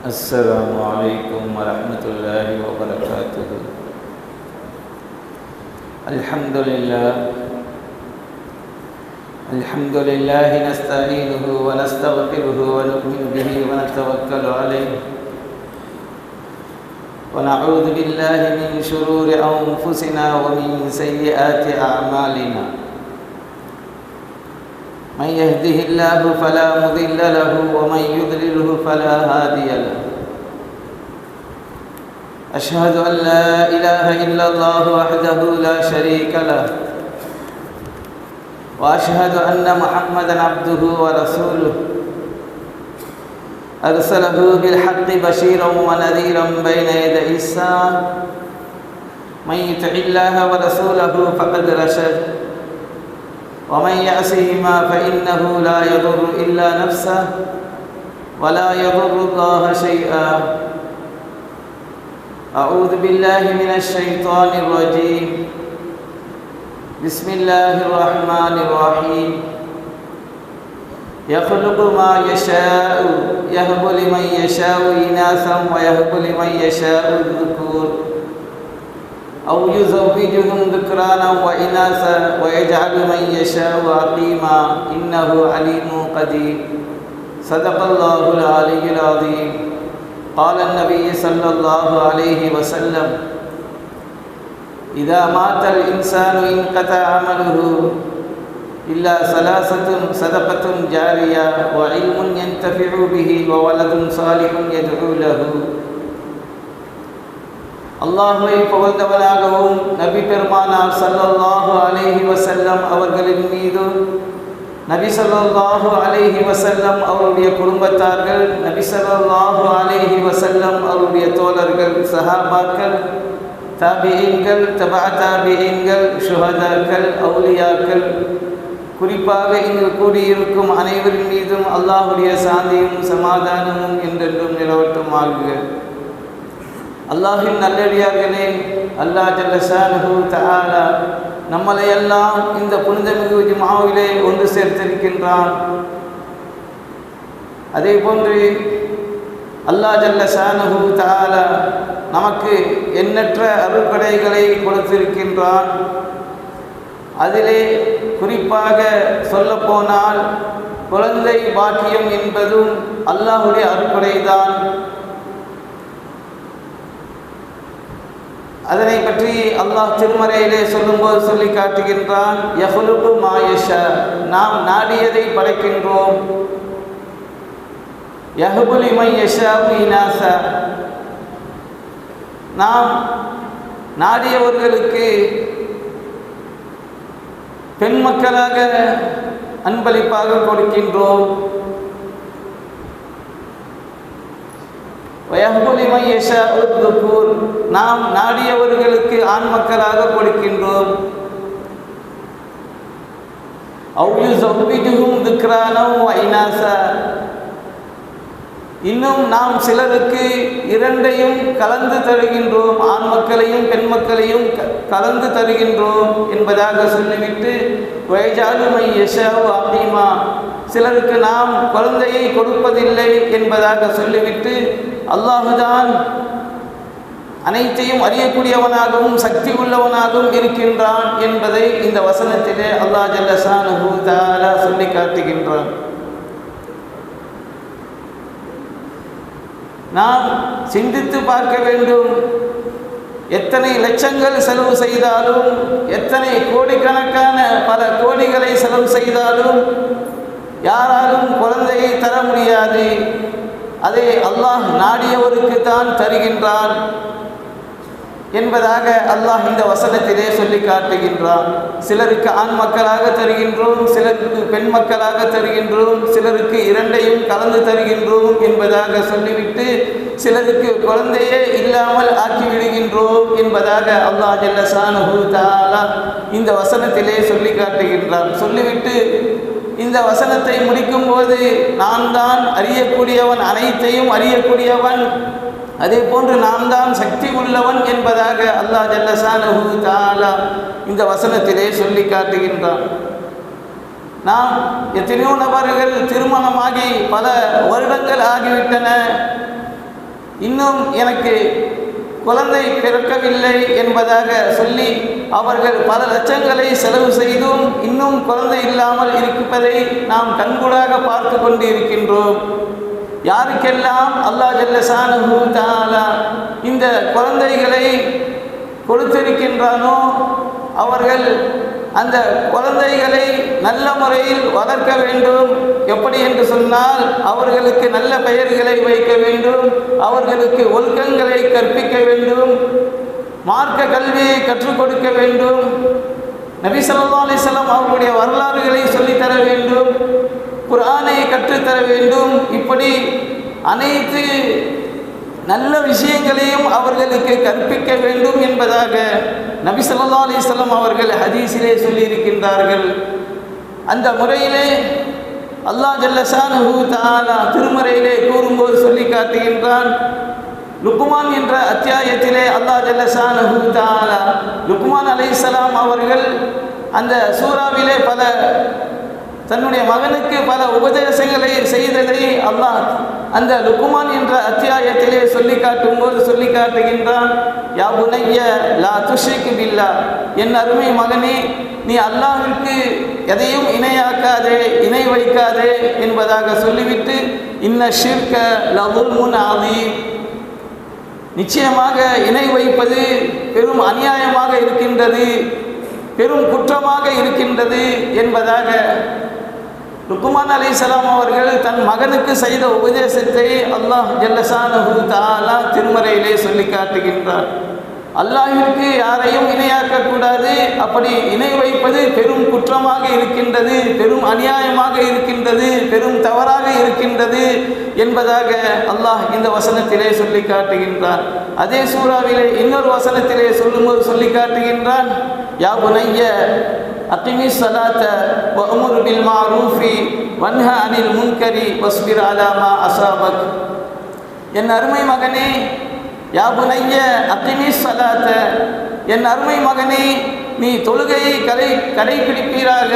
السلام عليكم ورحمة الله وبركاته. الحمد لله. الحمد لله نستعينه ونستغفره ونؤمن به ونتوكل عليه. ونعوذ بالله من شرور أنفسنا ومن سيئات أعمالنا. من يهده الله فلا مضل له ومن يضلله فلا هادي له. أشهد أن لا إله إلا الله وحده لا شريك له. وأشهد أن محمدا عبده ورسوله. أرسله بالحق بشيرا ونذيرا بين يدي الساعة. من يطع الله ورسوله فقد رشد. ومن يعصهما فإنه لا يضر إلا نفسه ولا يضر الله شيئا. أعوذ بالله من الشيطان الرجيم. بسم الله الرحمن الرحيم. يخلق ما يشاء يهب لمن يشاء إناثا ويهب لمن يشاء الذكور. أو يزوجهم ذكرانا وإناثا ويجعل من يشاء عقيما. إنه عليم قدير. صدق الله العلي العظيم. قال النبي صلى الله عليه وسلم إذا مات الإنسان انقطع عمله إلا ثلاثة صدقة جارية وعلم ينتفع به وولد صالح يدعو له. அல்லாஹுவை புகழ்ந்தவனாகவும் நபி பெருமானார் சல்லல்லாஹு அலேஹி வசல்லம் அவர்களின் மீது நபி சல்லாஹு அலேஹி வசல்லம் அவருடைய குடும்பத்தார்கள் நபி சல்லாஹு அலேஹி வசல்லம் அவருடைய தோழர்கள் சஹாபாக்கள் தாபியன்கள் தபா தாபியன்கள் சுஹதாக்கள் அவுலியாக்கள் குறிப்பாக இங்கு கூடியிருக்கும் அனைவரின் மீதும் அல்லாஹுடைய சாந்தியும் சமாதானமும் என்றென்றும் நிலவட்டும் ஆகுக அல்லாஹின் நல்லடியார்களே அல்லா ஜல்லஷானு தஆலா நம்மளை எல்லாம் இந்த புனிதமிகு மாவிலே ஒன்று சேர்த்திருக்கின்றான். அதே போன்று அல்லா ஜல்லஷானு தால நமக்கு எண்ணற்ற அருள்கடைகளை கொடுத்திருக்கின்றான். அதிலே குறிப்பாக சொல்லப்போனால் குழந்தை பாக்கியம் என்பதும் அல்லாஹுடைய தான் அதனை பற்றி அல்லாஹ் திருமறையிலே சொல்லும்போது சொல்லி காட்டுகின்றான் யஹுலுக்கு மாயஷா நாம் நாடியதை படைக்கின்றோம். யஹுபுலிமை யஷா இனாசா. நாம் நாடியவர்களுக்கு பெண் மக்களாக அன்பளிப்பாக கொடுக்கின்றோம். நாம் நாடியவர்களுக்கு ஆண் மக்களாக கொடுக்கின்றோம். இன்னும் நாம் சிலருக்கு இரண்டையும் கலந்து தருகின்றோம். ஆண் மக்களையும் பெண் மக்களையும் கலந்து தருகின்றோம் என்பதாக சொல்லிவிட்டு வயஜாலுமை யஷாவு அப்படிமா சிலருக்கு நாம் குழந்தையை கொடுப்பதில்லை என்பதாக சொல்லிவிட்டு அல்லாஹுதான் அனைத்தையும் அறியக்கூடியவனாகவும் சக்தி உள்ளவனாகவும் இருக்கின்றான் என்பதை இந்த வசனத்திலே அல்லா ஜல்லசான் சொல்லி காட்டுகின்றான். நாம் சிந்தித்து பார்க்க வேண்டும். எத்தனை லட்சங்கள் செலவு செய்தாலும் எத்தனை கோடிக்கணக்கான பல கோடிகளை செலவு செய்தாலும் யாராலும் குழந்தையை தர முடியாது. அதை அல்லாஹ் நாடியவருக்கு தான் தருகின்றான் என்பதாக அல்லாஹ் இந்த வசனத்திலே சொல்லி காட்டுகின்றான். சிலருக்கு ஆண் மக்களாக தருகின்றோம் சிலருக்கு பெண் மக்களாக தருகின்றோம் சிலருக்கு இரண்டையும் கலந்து தருகின்றோம் என்பதாக சொல்லிவிட்டு சிலருக்கு குழந்தையே இல்லாமல் ஆக்கி விடுகின்றோம் என்பதாக அல்லாஹ் ஜல்லசானு தாலா இந்த வசனத்திலே சொல்லி காட்டுகின்றான். சொல்லிவிட்டு இந்த வசனத்தை முடிக்கும்போது நான் தான் அறியக்கூடியவன் அனைத்தையும் அறியக்கூடியவன். அதே போன்று நாம் தான் சக்தி உள்ளவன் என்பதாக அல்லாஹ் ஜல்லசானு தாலா இந்த வசனத்திலே சொல்லி காட்டுகின்றான். நாம் எத்தனையோ நபர்கள் திருமணமாகி பல வருடங்கள் ஆகிவிட்டன. இன்னும் எனக்கு குழந்தை பிறக்கவில்லை என்பதாக சொல்லி அவர்கள் பல லட்சங்களை செலவு செய்தும் இன்னும் குழந்தை இல்லாமல் இருப்பதை நாம் கண்கூடாக பார்த்து கொண்டு இருக்கின்றோம் யாருக்கெல்லாம் அல்லாஹ் ஜல்லசானு தாலா இந்த குழந்தைகளை கொடுத்திருக்கின்றானோ அவர்கள் அந்த குழந்தைகளை நல்ல முறையில் வளர்க்க வேண்டும். எப்படி என்று சொன்னால் அவர்களுக்கு நல்ல பெயர்களை வைக்க வேண்டும். அவர்களுக்கு ஒழுக்கங்களை கற்பிக்க வேண்டும். மார்க்க கல்வியை கற்றுக் கொடுக்க வேண்டும். நபி ஸல்லல்லாஹு அலைஹி அவர்களுடைய வரலாறுகளை சொல்லித்தர வேண்டும். குரானை கற்றுத்தர வேண்டும். இப்படி அனைத்து நல்ல விஷயங்களையும் அவர்களுக்கு கற்பிக்க வேண்டும் என்பதாக நபி சொல்லா அலிஸ்லாம் அவர்கள் ஹதீஸிலே சொல்லியிருக்கின்றார்கள். அந்த முறையிலே அல்லாஹ் ஜல்லஷானுஹு தஆலா திருமறையிலே கூறும்போது சொல்லி காட்டுகின்றான் லுக்குமான் என்ற அத்தியாயத்திலே அல்லாஹ் ஜல்லஷானுஹு தஆலா லுக்குமான் அலைஹிஸ்ஸலாம் அவர்கள் அந்த சூறாவிலே பல தன்னுடைய மகனுக்கு பல உபதேசங்களை செய்ததை அல்லாஹ் அந்த லுக்குமான் என்ற அத்தியாயத்திலே சொல்லி காட்டும்போது சொல்லி காட்டுகின்றான் யா புனைய லா துஷிக்கு பில்லா என் அருமை மகனே நீ அல்லாஹிற்கு எதையும் இணையாக்காதே இணை வைக்காதே என்பதாக சொல்லிவிட்டு இன்ன ஷிர்க லவுல்முன் ஆதி நிச்சயமாக இணை வைப்பது பெரும் அநியாயமாக இருக்கின்றது பெரும் குற்றமாக இருக்கின்றது என்பதாக ருக்குமான் அலி சலாம் அவர்கள் தன் மகனுக்கு செய்த உபதேசத்தை அல்லாஹ் ஜல்லசானஹு தஆலா திருமறையிலே சொல்லி காட்டுகின்றார். அல்லாஹிற்கு யாரையும் இணையாக்கக்கூடாது அப்படி இணை வைப்பது பெரும் குற்றமாக இருக்கின்றது பெரும் அநியாயமாக இருக்கின்றது பெரும் தவறாக இருக்கின்றது என்பதாக அல்லாஹ் இந்த வசனத்திலே சொல்லி காட்டுகின்றான். அதே சூறாவிலே இன்னொரு வசனத்திலே சொல்லும்போது சொல்லி காட்டுகின்றான் யா புனைய அகிமி சலாத்த வஅமுர் பில் மாரூஃபி வன்ஹ அனில் முன்கரி வஸ்பிர் அலாமா அசாபக். என் அருமை மகனே யா புனைய அகிமி சலாத்த என் அருமை மகனே நீ தொழுகையை கடை கடைபிடிப்பீராக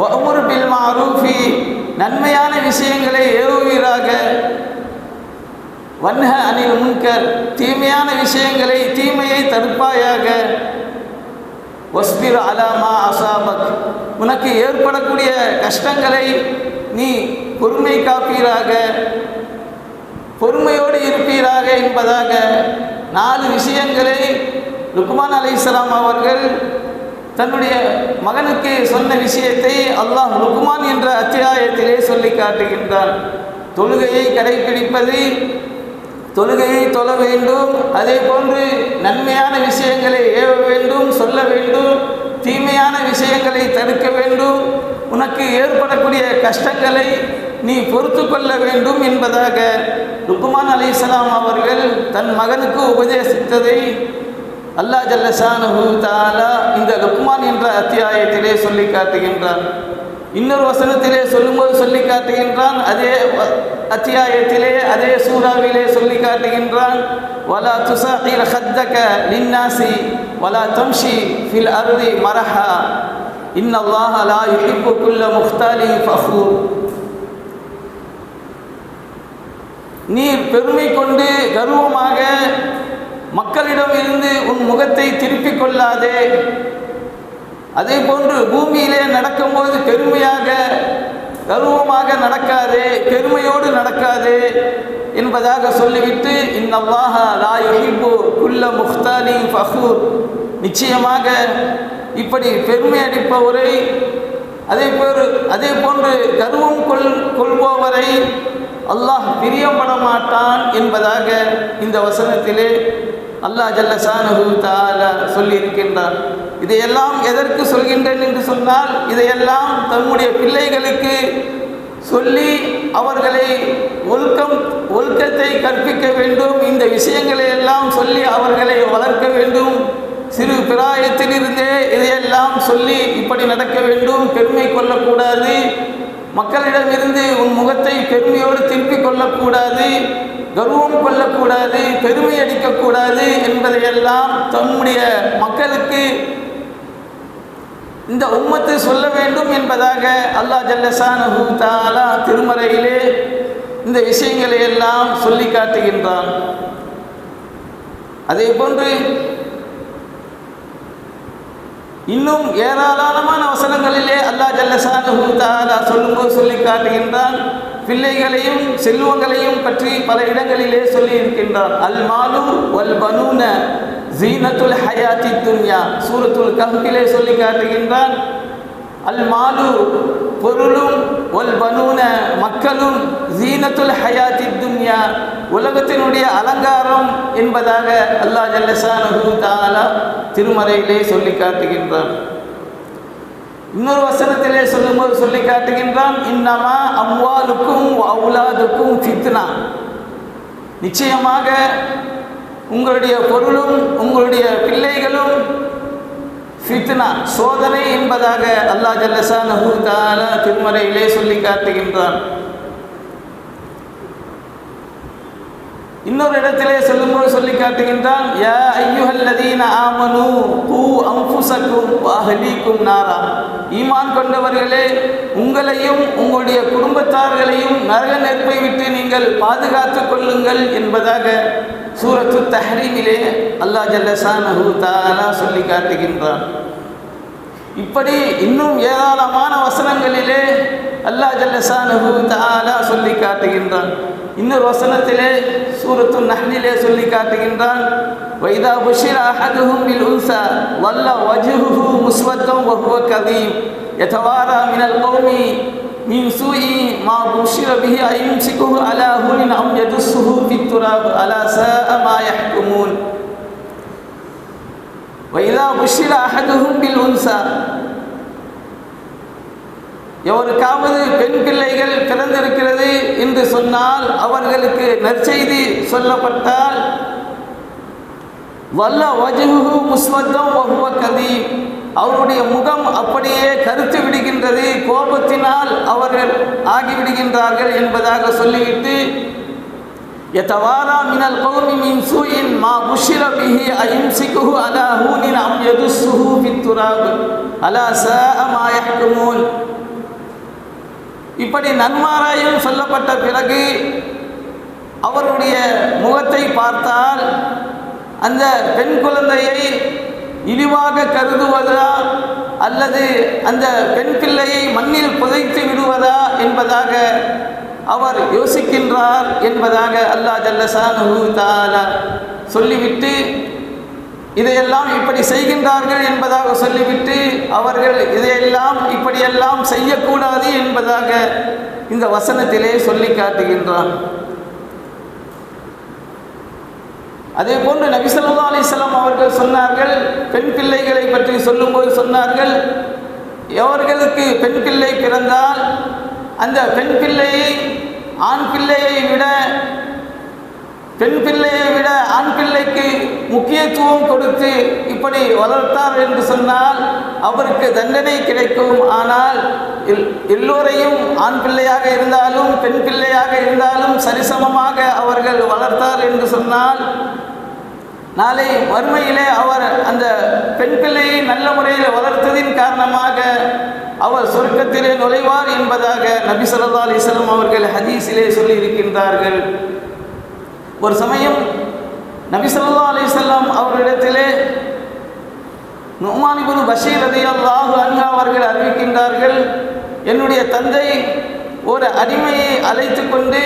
வஅமுர் பில் மாரூஃபி நன்மையான விஷயங்களை ஏவுவீராக. வன்ஹ அனில் முன்கர் தீமையான விஷயங்களை தீமையை தடுப்பாயாக. வஸ்பிர் அலாமா அசாபக். உனக்கு ஏற்படக்கூடிய கஷ்டங்களை நீ பொறுமை காப்பீராக பொறுமையோடு இருப்பீராக என்பதாக நாலு விஷயங்களை லுக்மான் இஸ்லாம் அவர்கள் தன்னுடைய மகனுக்கு சொன்ன விஷயத்தை அல்லாஹ் லுக்மான் என்ற அத்தியாயத்திலே சொல்லி காட்டுகின்றான். தொழுகையை கடைபிடிப்பது தொழுகையை தொழ வேண்டும். அதே போன்று நன்மையான விஷயங்களை ஏவ வேண்டும் சொல்ல வேண்டும். தீமையான விஷயங்களை தடுக்க வேண்டும். உனக்கு ஏற்படக்கூடிய கஷ்டங்களை நீ பொறுத்து கொள்ள வேண்டும் என்பதாக ருக்குமான் அலி இஸ்லாம் அவர்கள் தன் மகனுக்கு உபதேசித்ததை அல்லாஹ் ஜல்லஷானஹு தாலா இந்த லுக்மான் என்ற அத்தியாயத்திலே சொல்லி காட்டுகின்றான். இன்னொரு வசனத்திலே சொல்லும்போது சொல்லி காட்டுகின்றான் அதே அத்தியாயத்திலே அதே சூறாவிலே சொல்லி காட்டுகின்றான் வலா துசாஹிர் ஹத்தக லின்னாசி வலா தம்ஷி ஃபில் அர்தி மரஹா இன்னல்லாஹ லா யுஹிப்பு குல்ல முஃப்தாலின் ஃபஹூர் நீ பெருமை கொண்டு கர்வமாக மக்களிடம் இருந்து உன் முகத்தை திருப்பிக் கொள்ளாதே. அதே போன்று பூமியிலே நடக்கும்போது பெருமையாக கர்வமாக நடக்காது பெருமையோடு நடக்காது என்பதாக சொல்லிவிட்டு இன்னல்லாஹ லா யுஹிப்பு குல்ல முஃப்தாலி ஃபஹூர். நிச்சயமாக இப்படி பெருமை அடிப்பவரை அதே போன்று அதே போன்று கர்வம் கொள் கொள்பவரை அல்லாஹ் பிரியப்பட மாட்டான் என்பதாக இந்த வசனத்திலே அல்லாஹ் ஜல்லசானஹு தஆலா சொல்லி இருக்கின்றார் இதையெல்லாம் எதற்கு சொல்கின்றேன் என்று சொன்னால் இதையெல்லாம் தம்முடைய பிள்ளைகளுக்கு சொல்லி அவர்களை ஒழுக்கம் ஒழுக்கத்தை கற்பிக்க வேண்டும். இந்த விஷயங்களை எல்லாம் சொல்லி அவர்களை வளர்க்க வேண்டும். சிறு பிராயத்திலிருந்தே இதையெல்லாம் சொல்லி இப்படி நடக்க வேண்டும். பெருமை கொள்ளக்கூடாது. மக்களிடமிருந்து உன் முகத்தை பெருமையோடு திருப்பிக் கொள்ளக்கூடாது. கர்வம் கொள்ளக்கூடாது பெருமை அடிக்கக்கூடாது என்பதையெல்லாம் தம்முடைய மக்களுக்கு இந்த உம்மத்து சொல்ல வேண்டும் என்பதாக அல்லாஹ் ஜல்லசானஹு தஆலா திருமறையிலே இந்த விஷயங்களை எல்லாம் சொல்லி காட்டுகின்றான். அதே போன்று இன்னும் ஏராளமான வசனங்களிலே அல்லாஹ் ஜல்லசானஹு தஆலா சொல்லும்போது சொல்லி காட்டுகின்றான். பிள்ளைகளையும் செல்வங்களையும் பற்றி பல இடங்களிலே சொல்லி இருக்கின்றார். அல் மாலு வல் பனூன ஜீனத்துல் ஹயாத்தி துன்யா. சூரத்துல் கஹ்ஃபிலே சொல்லி காட்டுகின்றான். அல் மாலு பொருளும் ஒல் பனூன மக்களும் ஜீனத்துல் ஹயாத்தி துன்யா. உலகத்தினுடைய அலங்காரம் என்பதாக அல்லாஹ் ஜல்லசானஹு தஆலா திருமறையிலே சொல்லி காட்டுகின்றான். இன்னொரு வசனத்திலே சொல்லும்போது சொல்லி காட்டுகின்றான் இன்னமா அம்வாலுக்கும் அவுலாதுக்கும் ஃபித்னா. நிச்சயமாக உங்களுடைய பொருளும் உங்களுடைய பிள்ளைகளும் ஃபித்னா சோதனை என்பதாக அல்லாஹ் ஜல்லசானஹு தஆலா திருமறையிலே சொல்லி காட்டுகின்றான். இன்னொரு இடத்திலே சொல்லும்போது சொல்லி காட்டுகின்றான் யா ஐயுஹல்லதீன ஆமனு கூ அம்புசக்கும் அஹலீக்கும் நாரா. ஈமான் கொண்டவர்களே உங்களையும் உங்களுடைய குடும்பத்தார்களையும் நரக நெருப்பை விட்டு நீங்கள் பாதுகாத்துக் கொள்ளுங்கள் என்பதாக சூரத்து தஹரீமிலே அல்லாஹ் ஜல்லசானஹு தஆலா சொல்லி காட்டுகின்றான். இப்படி இன்னும் ஏராளமான வசனங்களிலே அல்லா ஜல்லசானஹு தஆலா சொல்லி காட்டுகின்றான். இன்னொரு வசனத்திலே சூரத்து நஹ்லிலே சொல்லி காட்டுகின்றான். வைதா புஷிர் அஹதுஹும் பில் உன்சா வல்ல வஜுஹு முஸ்வத்தம் வஹுவ கதீம். யதவாரா மினல் கௌமி மின் சூஇ மா புஷிர பிஹி ஐம்சிகுஹு அலா ஹுனின் அம் யதுஸ்ஸுஹு ஃபித் துராப் அலா சா மா யஹ்குமூன். வைதா புஷிர அகதுகும் பில் உன்சா எவருக்காவது பெண் பிள்ளைகள் பிறந்திருக்கிறது என்று சொன்னால் அவர்களுக்கு நற்செய்தி சொல்லப்பட்டால் வல்ல வஜுகு முஸ்வத்தம் வகுவ கதி அவருடைய முகம் அப்படியே கருத்து விடுகின்றது கோபத்தினால் அவர்கள் ஆகிவிடுகின்றார்கள் என்பதாக சொல்லிவிட்டு يتوارى من القوم من سوء ما بشر به أيمسكه على هون أم يدسه في التراب ألا ساء ما يحكمون இப்படி நன்மாராயம் சொல்லப்பட்ட பிறகு அவருடைய முகத்தை பார்த்தால் அந்த பெண் குழந்தையை இழிவாக கருதுவதா அல்லது அந்த பெண் பிள்ளையை மண்ணில் புதைத்து விடுவதா என்பதாக அவர் யோசிக்கின்றார் என்பதாக அல்லாஹ் ஜல்லசானு சொல்லிவிட்டு இதையெல்லாம் இப்படி செய்கின்றார்கள் என்பதாக சொல்லிவிட்டு அவர்கள் இதையெல்லாம் இப்படியெல்லாம் செய்யக்கூடாது என்பதாக இந்த வசனத்திலே சொல்லி காட்டுகின்றான் அதே போன்று நபிசல்லா அலிஸ்லாம் அவர்கள் சொன்னார்கள் பெண் பிள்ளைகளை பற்றி சொல்லும்போது சொன்னார்கள் எவர்களுக்கு பெண் பிள்ளை பிறந்தால் அந்த பெண் பிள்ளையை ஆண் பிள்ளையை விட பெண் பிள்ளையை விட ஆண் பிள்ளைக்கு முக்கியத்துவம் கொடுத்து இப்படி வளர்த்தார் என்று சொன்னால் அவருக்கு தண்டனை கிடைக்கும். ஆனால் எல்- எல்லோரையும் ஆண் பிள்ளையாக இருந்தாலும் பெண் பிள்ளையாக இருந்தாலும் சரிசமமாக அவர்கள் வளர்த்தார் என்று சொன்னால் நாளை வறுமையிலே அவர் அந்த பெண் பிள்ளையை நல்ல முறையில் வளர்த்ததின் காரணமாக அவர் சொர்க்கத்திலே நுழைவார் என்பதாக நபி ஸல்லல்லாஹு அலிஸ்லாம் அவர்கள் ஹதீஸிலே சொல்லி இருக்கின்றார்கள் ஒரு சமயம் நபி ஸல்லல்லாஹு அலிசல்லாம் அவரிடத்திலே நுமான் இப்னு பஷீர் ரலியல்லாஹு அன்ஹு அவர்கள் அறிவிக்கின்றார்கள் என்னுடைய தந்தை ஒரு அடிமையை அழைத்து கொண்டு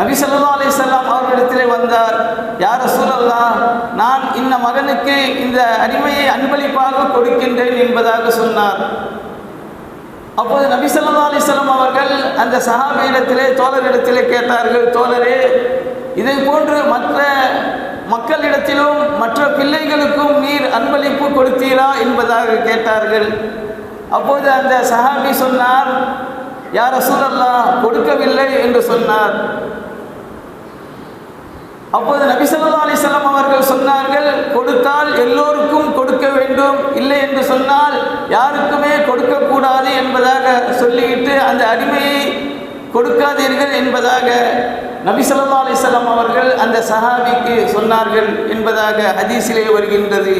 நபி ஸல்லல்லாஹு அலைஹி அவர்களிடத்திலே வந்தார். யார் ரசூலல்லாஹ் நான் இந்த மகனுக்கு இந்த அடிமையை அன்பளிப்பாக கொடுக்கின்றேன் என்பதாக சொன்னார். அப்போது நபி சொல்லா அலிஸ்லாம் அவர்கள் அந்த சஹாபியிடத்திலே தோழரிடத்திலே கேட்டார்கள் தோழரே இதை போன்று மற்ற மக்களிடத்திலும் மற்ற பிள்ளைகளுக்கும் நீர் அன்பளிப்பு கொடுத்தீரா? என்பதாக கேட்டார்கள். அப்போது அந்த சஹாபி சொன்னார் யார் சூழல்லாம் கொடுக்கவில்லை என்று சொன்னார். அப்போது நபி ஸல்லல்லாஹு அலைஹி அவர்கள் சொன்னார்கள் கொடுத்தால் எல்லோருக்கும் கொடுக்க வேண்டும். இல்லை என்று சொன்னால் யாருக்குமே கொடுக்கக்கூடாது என்பதாக சொல்லிவிட்டு அந்த அடிமையை கொடுக்காதீர்கள் என்பதாக நபி சொல்லா அலிசல்லாம் அவர்கள் அந்த சஹாபிக்கு சொன்னார்கள் என்பதாக ஹதீஸிலே வருகின்றது.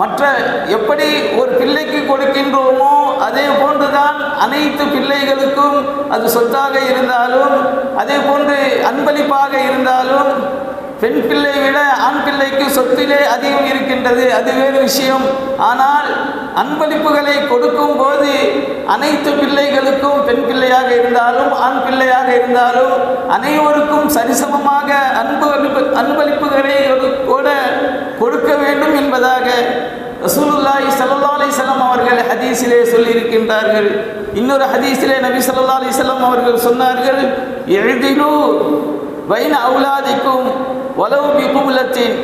மற்ற எப்படி ஒரு பிள்ளைக்கு கொடுக்கின்றோமோ அதே போன்றுதான் அனைத்து பிள்ளைகளுக்கும் அது சொத்தாக இருந்தாலும் அதே போன்று அன்பளிப்பாக இருந்தாலும் பெண் பிள்ளை விட ஆண் பிள்ளைக்கு சொத்திலே அதிகம் இருக்கின்றது. அது வேறு விஷயம். ஆனால் அன்பளிப்புகளை கொடுக்கும் போது அனைத்து பிள்ளைகளுக்கும் பெண் பிள்ளையாக இருந்தாலும் ஆண் பிள்ளையாக இருந்தாலும் அனைவருக்கும் சரிசமமாக அன்பு அன்பளிப்புகளை கூட கொடுக்க வேண்டும் என்பதாக ரசூலுல்லாஹி சல்லா அலிசல்லாம் அவர்கள் ஹதீஸிலே சொல்லியிருக்கின்றார்கள். இன்னொரு ஹதீஸிலே நபி சல்லா அலிசல்லாம் அவர்கள் சொன்னார்கள் எழுதினு வைன அவுலாதிக்கும் வலவு பிகுலத்தின்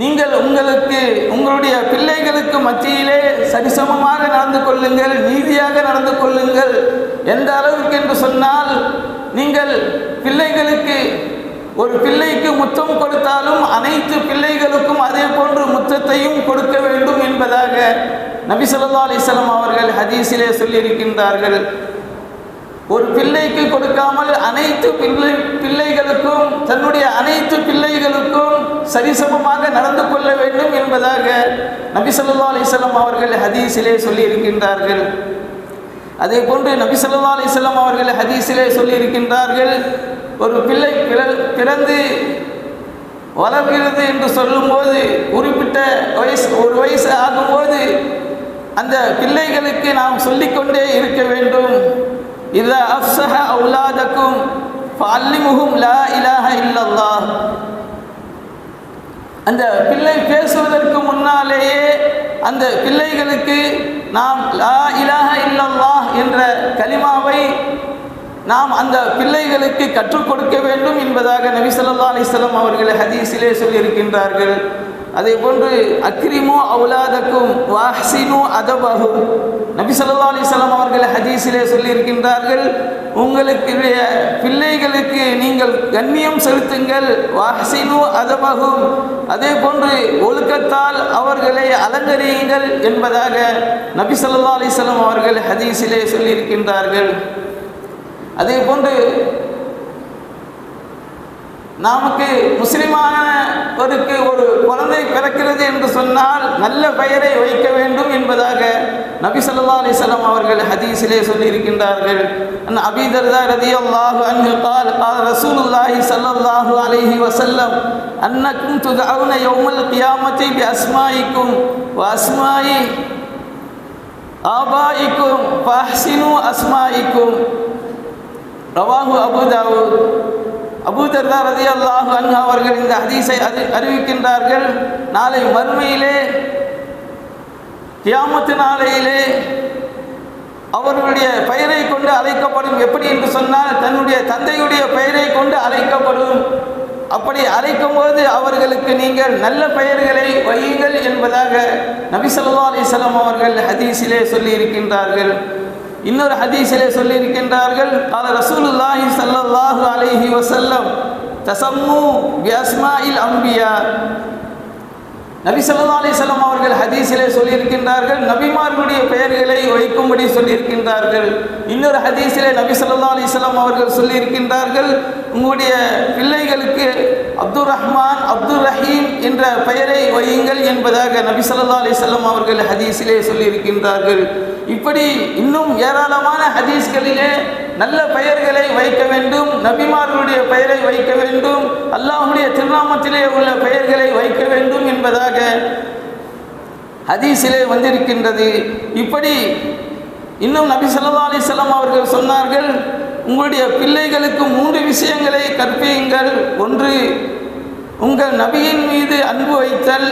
நீங்கள் உங்களுக்கு உங்களுடைய பிள்ளைகளுக்கு மத்தியிலே சரிசமமாக நடந்து கொள்ளுங்கள் நீதியாக நடந்து கொள்ளுங்கள் எந்த அளவுக்கு என்று சொன்னால் நீங்கள் பிள்ளைகளுக்கு ஒரு பிள்ளைக்கு முத்தம் கொடுத்தாலும் அனைத்து பிள்ளைகளுக்கும் அதே போன்று முத்தத்தையும் கொடுக்க வேண்டும் என்பதாக நபி சொல்லா அலிஸ்லாம் அவர்கள் ஹதீஸிலே சொல்லியிருக்கின்றார்கள். ஒரு பிள்ளைக்கு கொடுக்காமல் அனைத்து பிள்ளை பிள்ளைகளுக்கும் தன்னுடைய அனைத்து பிள்ளைகளுக்கும் சரிசமமாக நடந்து கொள்ள வேண்டும் என்பதாக நபிசல்லா அலிஸ்லாம் அவர்கள் ஹதீஸிலே சொல்லியிருக்கின்றார்கள். அதே போன்று நபிசல்லா அலிஸ்லாம் அவர்கள் ஹதீஸிலே சொல்லியிருக்கின்றார்கள் ஒரு பிள்ளை பிறந்து வளர்கிறது என்று சொல்லும்போது குறிப்பிட்ட வயசு ஒரு வயசு ஆகும்போது அந்த பிள்ளைகளுக்கு நாம் சொல்லிக்கொண்டே இருக்க வேண்டும். இதா அஃப்சஹ அவுலாதக்கும் ஃபல்லிமுஹும் லா இலாஹ இல்லல்லாஹ் அந்த பிள்ளை பேசுவதற்கு முன்னாலேயே அந்த பிள்ளைகளுக்கு நாம் லா இலாஹ இல்லல்லாஹ் என்ற கலிமாவை நாம் அந்த பிள்ளைகளுக்கு கற்றுக் கொடுக்க வேண்டும் என்பதாக நபி சொல்லா அலிஸ்லாம் அவர்கள் ஹதீஸிலே சொல்லியிருக்கின்றார்கள். அதே போன்று அக்ரிமோ அவுலாதக்கும் வாஹ்சினோ அதபாகும் நபி சொல்லா அலிஸ்லாம் அவர்கள் ஹதீஸிலே சொல்லியிருக்கின்றார்கள் உங்களுக்கு பிள்ளைகளுக்கு நீங்கள் கண்ணியம் செலுத்துங்கள் வாஹ்சினோ அதபகும் அதே போன்று ஒழுக்கத்தால் அவர்களை அலங்கரியுங்கள் என்பதாக நபி சொல்லா அலிஸ்லாம் அவர்கள் ஹதீஸிலே சொல்லியிருக்கின்றார்கள். அதே போன்று நமக்கு முஸ்லிமானவருக்கு ஒரு குழந்தை பிறக்கிறது என்று சொன்னால் நல்ல பெயரை வைக்க வேண்டும் என்பதாக நபி சொல்லா அலிசல்லாம் அவர்கள் ஹதீஸிலே சொல்லியிருக்கின்றார்கள். அபிதர்தா ரதி அல்லாஹு அன்ஹு கால் கால் ரசூலுல்லாஹி சல்லல்லாஹு அலைஹி வசல்லம் அன்னக்கும் துதவுன யௌமல் கியாமத்தை பி அஸ்மாயிக்கும் அஸ்மாயி ஆபாயிக்கும் ஃபஹ்சினு அஸ்மாயிக்கும் ரவாஹு அபுதாவு அபூதர்தா ரதி அல்லாஹு அன்ஹா அவர்கள் இந்த ஹதீஸை அறி அறிவிக்கின்றார்கள். நாளை மறுமையிலே கியாமத்து நாளையிலே அவர்களுடைய பெயரை கொண்டு அழைக்கப்படும். எப்படி என்று சொன்னால் தன்னுடைய தந்தையுடைய பெயரை கொண்டு அழைக்கப்படும். அப்படி அழைக்கும் போது அவர்களுக்கு நீங்கள் நல்ல பெயர்களை வையுங்கள் என்பதாக நபி சொல்லா அலிஸ்லாம் அவர்கள் ஹதீஸிலே சொல்லி இருக்கின்றார்கள் இன்னொரு ஹதீஸிலே சொல்லியிருக்கின்றார்கள் கால ரசூலுல்லாஹி ஸல்லல்லாஹு அலைஹி வஸல்லம் தசம்மு பிஅஸ்மாஇல் அம்பியா நபி ஸல்லல்லாஹு அலைஹி வஸல்லம் அவர்கள் ஹதீஸிலே சொல்லியிருக்கின்றார்கள் நபிமார்களுடைய பெயர்களை வைக்கும்படி சொல்லியிருக்கின்றார்கள். இன்னொரு ஹதீஸிலே நபி ஸல்லல்லாஹு அலைஹி வஸல்லம் அவர்கள் சொல்லியிருக்கின்றார்கள் உங்களுடைய பிள்ளைகளுக்கு அப்துர் ரஹ்மான் அப்துல் ரஹீம் என்ற பெயரை வையுங்கள் என்பதாக நபி ஸல்லல்லாஹு அலைஹி வஸல்லம் அவர்கள் ஹதீஸிலே சொல்லியிருக்கின்றார்கள். இப்படி இன்னும் ஏராளமான ஹதீஸ்களிலே நல்ல பெயர்களை வைக்க வேண்டும் நபிமார்களுடைய பெயரை வைக்க வேண்டும் அல்லாஹுடைய திருநாமத்திலே உள்ள பெயர்களை வைக்க வேண்டும் என்பதாக ஹதீஸிலே வந்திருக்கின்றது. இப்படி இன்னும் நபி சொல்லா அலிசல்லாம் அவர்கள் சொன்னார்கள் உங்களுடைய பிள்ளைகளுக்கு மூன்று விஷயங்களை கற்பியுங்கள். ஒன்று உங்கள் நபியின் மீது அன்பு வைத்தல்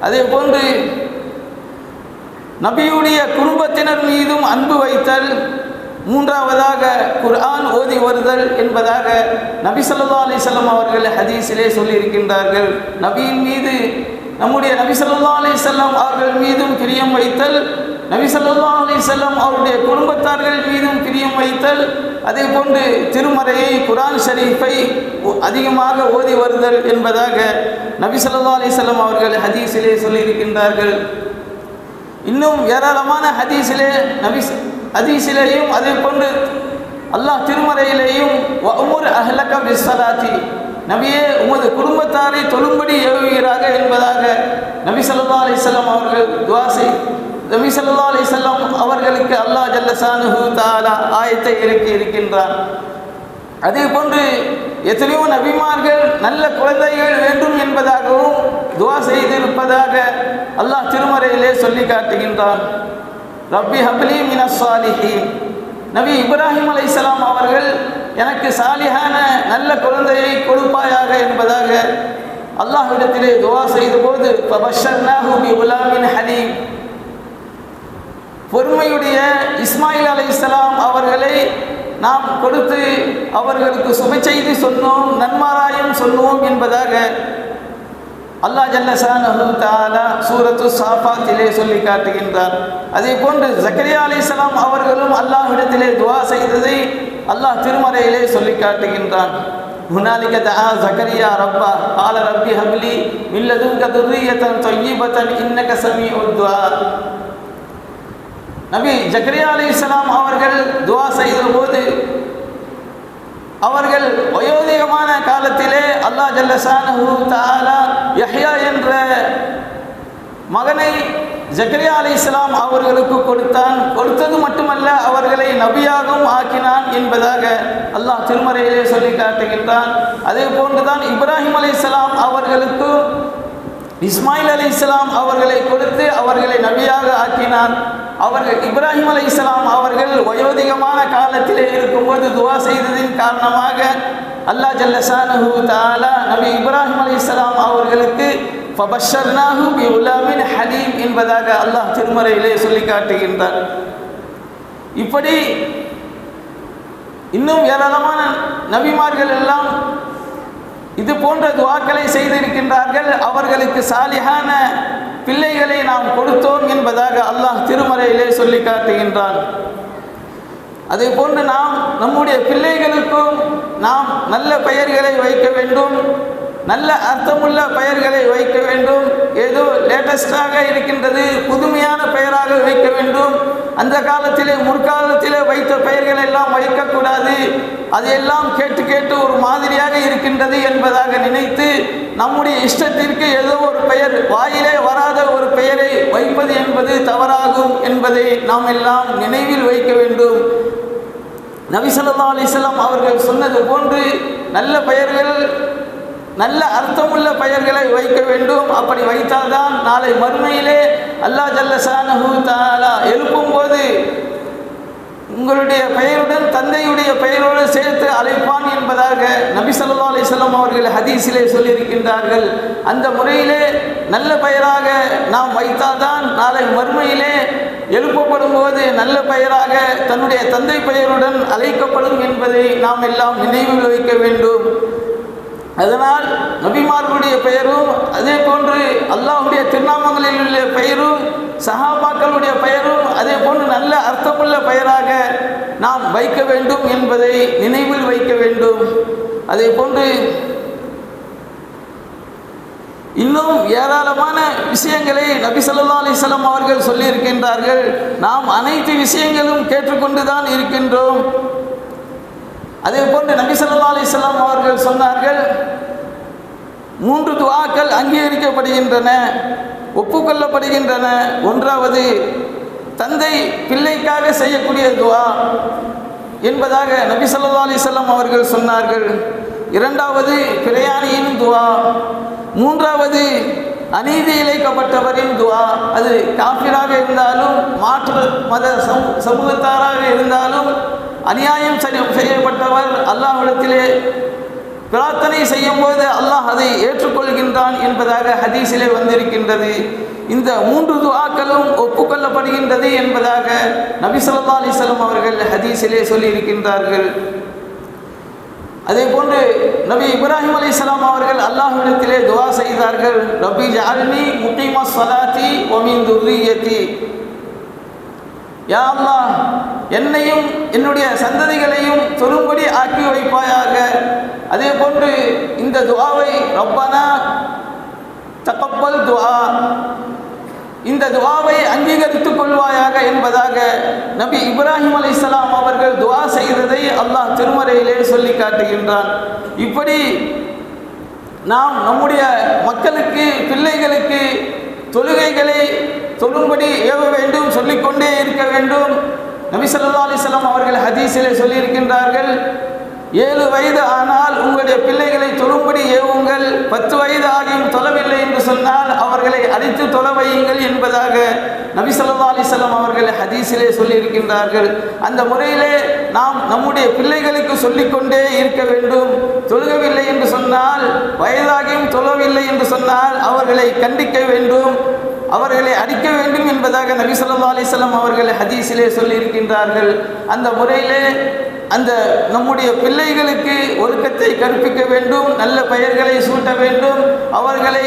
அதே போன்று நபியுடைய குடும்பத்தினர் மீதும் அன்பு வைத்தல். மூன்றாவதாக குர்ஆன் ஓதி வருதல் என்பதாக நபி சொல்லா அலிசல்லம் அவர்கள் ஹதீஸிலே சொல்லியிருக்கின்றார்கள். நபியின் மீது நம்முடைய நபி சொல்லா அலிசல்லாம் அவர்கள் மீதும் பிரியம் வைத்தல். நபி சொல்லா அலிசல்லாம் அவருடைய குடும்பத்தார்கள் மீதும் பிரியம் வைத்தல். அதே போன்று திருமறையை குரான் ஷரீஃபை அதிகமாக ஓதி வருதல் என்பதாக நபி சொல்லா அலிசல்லாம் அவர்கள் ஹதீஸிலே சொல்லியிருக்கின்றார்கள். இன்னும் ஏராளமான ஹதீஸிலே நபி ஹதீஸிலேயும் அதே போன்று அல்லாஹ் திருமறையிலேயும் உமுர் அஹ்லக பிஸ்ஸலாத்தி நபியே உமது குடும்பத்தாரை தொழும்படி ஏவுகிறார்கள் என்பதாக நபி சல்லா அலிசல்லாம் அவர்கள் துஆ நபி சல்லா அலிசல்லாம் அவர்களுக்கு அல்லாஹ் ஜல்லசானு தாலா ஆயத்தை இறக்கி இருக்கின்றார் அதே போன்று எத்தனையோ நபிமார்கள் நல்ல குழந்தைகள் வேண்டும் என்பதாகவும் துவா செய்திருப்பதாக அல்லாஹ் திருமறையிலே சொல்லி காட்டுகின்றான். ரப்பி ஹப்லி மினஸ் நபி இப்ராஹிம் அலைஹிஸ்ஸலாம் அவர்கள் எனக்கு சாலிஹான நல்ல குழந்தையை கொடுப்பாயாக என்பதாக அல்லாஹ்விடத்திலே துவா செய்தபோது ஃபபஷர்னாஹு ஹலீம். பொறுமையுடைய இஸ்மாயில் அலைஹிஸ்ஸலாம் அவர்களை நாம் கொடுத்து அவர்களுக்கு சுப செய்தி சொன்னோம் நன்மாராயம் சொன்னோம் என்பதாக அல்லாஹ் ஜல்லசானஹு தஆலா சூரத்து சாஃபாத்திலே சொல்லி காட்டுகின்றார் அதே போன்று ஜக்கரியா அலைஹிஸ்ஸலாம் அவர்களும் அல்லாஹ்விடத்திலே துஆ செய்ததை அல்லாஹ் திருமறையிலே சொல்லி காட்டுகின்றான் هنالك دعا زكريا ربه قال رب هب لي من لدنك ذرية طيبة إنك سميع الدعاء நபி ஜக்கரியா அலைஹிஸ்ஸலாம் அவர்கள் துஆ செய்த போது அவர்கள் வயோதிகமான காலத்திலே அல்லாஹ் ஜல்லசானு தாலா யஹ்யா என்ற மகனை ஜக்கரியா இஸ்லாம் அவர்களுக்கு கொடுத்தான். கொடுத்தது மட்டுமல்ல அவர்களை நபியாகவும் ஆக்கினான் என்பதாக அல்லாஹ் திருமறையிலே சொல்லி காட்டுகின்றான். அதே போன்றுதான் இப்ராஹிம் அலி இஸ்லாம் அவர்களுக்கு இஸ்மாயில் அலி இஸ்லாம் அவர்களை கொடுத்து அவர்களை நபியாக ஆக்கினான். அவர்கள் இப்ராஹிம் அலி இஸ்லாம் அவர்கள் வயோதிகமான காலத்திலே இருக்கும்போது துவா செய்ததின் காரணமாக அல்லாஹ் ஜல்லசானு தாலா நபி இப்ராஹிம் அலி இஸ்லாம் அவர்களுக்கு ஃபபஷர்னாஹு பி உலாமின் ஹலீம் என்பதாக அல்லாஹ் திருமறையிலே சொல்லி காட்டுகின்றார். இப்படி இன்னும் ஏராளமான நபிமார்கள் எல்லாம் இது போன்ற துவாக்களை செய்திருக்கின்றார்கள். அவர்களுக்கு சாலியான பிள்ளைகளை நாம் கொடுத்தோம் என்பதாக அல்லாஹ் திருமறையிலே சொல்லி காட்டுகின்றான். அதே போன்று நாம் நம்முடைய பிள்ளைகளுக்கும் நாம் நல்ல பெயர்களை வைக்க வேண்டும். நல்ல அர்த்தமுள்ள பெயர்களை வைக்க வேண்டும். ஏதோ லேட்டஸ்டாக இருக்கின்றது புதுமையான பெயராக வைக்க வேண்டும். அந்த காலத்திலே முற்காலத்திலே வைத்த பெயர்கள் எல்லாம் வைக்கக்கூடாது. அதையெல்லாம் கேட்டு கேட்டு ஒரு மாதிரியாக இருக்கின்றது என்பதாக நினைத்து நம்முடைய இஷ்டத்திற்கு ஏதோ ஒரு பெயர் வாயிலே வராத ஒரு பெயரை வைப்பது என்பது தவறாகும் என்பதை நாம் எல்லாம் நினைவில் வைக்க வேண்டும். நபிசல்லா அலிஸ்லாம் அவர்கள் சொன்னது போன்று நல்ல பெயர்கள் நல்ல அர்த்தமுள்ள பெயர்களை வைக்க வேண்டும். அப்படி வைத்தால்தான் நாளை மறுமையிலே அல்லாஹ் ஜல்லசானஹு தஆலா எழுப்பும் போது உங்களுடைய பெயருடன் தந்தையுடைய பெயரோடு சேர்த்து அழைப்பான் என்பதாக நபி ஸல்லல்லாஹு அலிஸ்லாம் அவர்கள் ஹதீஸிலே சொல்லியிருக்கின்றார்கள். அந்த முறையிலே நல்ல பெயராக நாம் வைத்தால்தான் நாளை மறுமையிலே எழுப்பப்படும் போது நல்ல பெயராக தன்னுடைய தந்தை பெயருடன் அழைக்கப்படும் என்பதை நாம் எல்லாம் நினைவில் வைக்க வேண்டும். அதனால் நபிமார்களுடைய பெயரும் அதே போன்று அல்லாஹுடைய திருநாமங்களில் உள்ள பெயரும் சஹாபாக்களுடைய பெயரும் அதே போன்று நல்ல அர்த்தமுள்ள பெயராக நாம் வைக்க வேண்டும் என்பதை நினைவில் வைக்க வேண்டும். அதே போன்று இன்னும் ஏராளமான விஷயங்களை நபி சொல்லா அலைஹி அவர்கள் சொல்லியிருக்கின்றார்கள். நாம் அனைத்து விஷயங்களும் கேட்டுக்கொண்டு தான் இருக்கின்றோம். அதே போன்று நபி சல்லா அலைஹி அவர்கள் சொன்னார்கள் மூன்று துவாக்கள் அங்கீகரிக்கப்படுகின்றன ஒப்புக்கொள்ளப்படுகின்றன. ஒன்றாவது தந்தை பிள்ளைக்காக செய்யக்கூடிய துவா என்பதாக நபி ஸல்லல்லாஹு அலிசல்லாம் அவர்கள் சொன்னார்கள். இரண்டாவது பிரயாணியின் துவா மூன்றாவது அநீதி இழைக்கப்பட்டவரின் துவா அது காஃபிராக இருந்தாலும் மாற்று மத சமூ- சமூகத்தாராக இருந்தாலும் அநியாயம் செய்ய- செய்யப்பட்டவர் அல்லாஹிடத்திலே பிரார்த்தனை செய்யும் போது அல்லாஹ் அதை ஏற்றுக்கொள்கின்றான் என்பதாக ஹதீஸிலே வந்திருக்கின்றது. இந்த மூன்று துவாக்களும் ஒப்புக்கொள்ளப்படுகின்றது என்பதாக நபி அலிசல்லம் அவர்கள் ஹதீஸிலே சொல்லியிருக்கின்றார்கள். அதே போன்று நபி இப்ராஹிம் அலிசலாம் அவர்கள் அல்லாஹ்விடத்திலே துவா செய்தார்கள். நபி ஜஅல்னி முகீம ஸலாத்தி வ மின் யா அல்லா என்னையும் என்னுடைய சந்ததிகளையும் சொல்லும்படி ஆக்கி வைப்பாயாக. அதே போன்று இந்த துவாவை ரப்பனா தகப்பல் துவா இந்த துவாவை அங்கீகரித்துக் கொள்வாயாக என்பதாக நபி இப்ராஹிம் அலைஹிஸ்ஸலாம் அவர்கள் துவா செய்ததை அல்லாஹ் திருமறையிலே சொல்லி காட்டுகின்றான். இப்படி நாம் நம்முடைய மக்களுக்கு பிள்ளைகளுக்கு தொழுகைகளை தொழும்படி ஏவ வேண்டும் சொல்லிக்கொண்டே இருக்க வேண்டும். நபி ஸல்லல்லாஹு அவர்கள் ஹதீஸிலே சொல்லியிருக்கின்றார்கள் ஏழு வயது ஆனால் உங்களுடைய பிள்ளைகளை தொழும்படி ஏவுங்கள். பத்து வயது ஆகியும் தொழவில்லை என்று சொன்னால் அவர்களை அடித்து தொலைவையுங்கள் என்பதாக நபி ஸல்லல்லாஹு அவர்கள் ஹதீஸிலே சொல்லியிருக்கின்றார்கள். அந்த முறையிலே நாம் நம்முடைய பிள்ளைகளுக்கு சொல்லிக்கொண்டே இருக்க வேண்டும். தொழுகவில்லை என்று சொன்னால் வயதாகியும் தொழவில்லை என்று சொன்னால் அவர்களை கண்டிக்க வேண்டும். அவர்களை அடிக்க வேண்டும் என்பதாக நபி சொல்லா அலைஹி அவர்கள் ஹதீஸிலே சொல்லியிருக்கின்றார்கள். அந்த முறையிலே அந்த நம்முடைய பிள்ளைகளுக்கு ஒழுக்கத்தை கற்பிக்க வேண்டும் நல்ல பெயர்களை சூட்ட வேண்டும் அவர்களை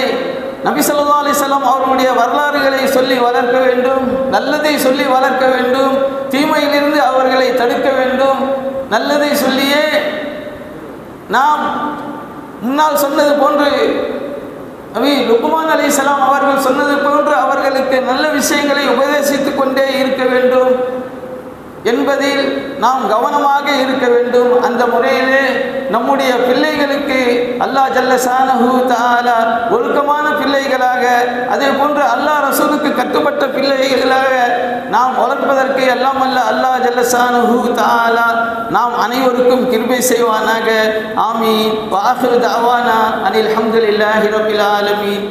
நபி சொல்லா அலைஹி அவர்களுடைய வரலாறுகளை சொல்லி வளர்க்க வேண்டும் நல்லதை சொல்லி வளர்க்க வேண்டும் தீமையிலிருந்து அவர்களை தடுக்க வேண்டும். நல்லதை சொல்லியே நாம் முன்னால் சொன்னது போன்று நபி லுக்குமான் அலைஹிஸ்ஸலாம் அவர்கள் சொன்னது போன்று அவர்களுக்கு நல்ல விஷயங்களை உபதேசித்துக் கொண்டே இருக்க வேண்டும். என்பதில் நாம் கவனமாக இருக்க வேண்டும். அந்த முறையிலே நம்முடைய பிள்ளைகளுக்கு அல்லாஹ் ஜல்லசானஹு தஆலா ஒழுக்கமான பிள்ளைகளாக அதே போன்று அல்லாஹ் ரசூலுக்கு கட்டுப்பட்ட பிள்ளைகளாக நாம் வளர்ப்பதற்கு எல்லாம் அல்ல அல்லாஹ் ஜல்லசானஹு தஆலா நாம் அனைவருக்கும் கிருபை செய்வானாக. ஆமீன். வாஹிரு தஅவானா அனில் ஹம்துலில்லாஹி ரப்பில் ஆலமீன்.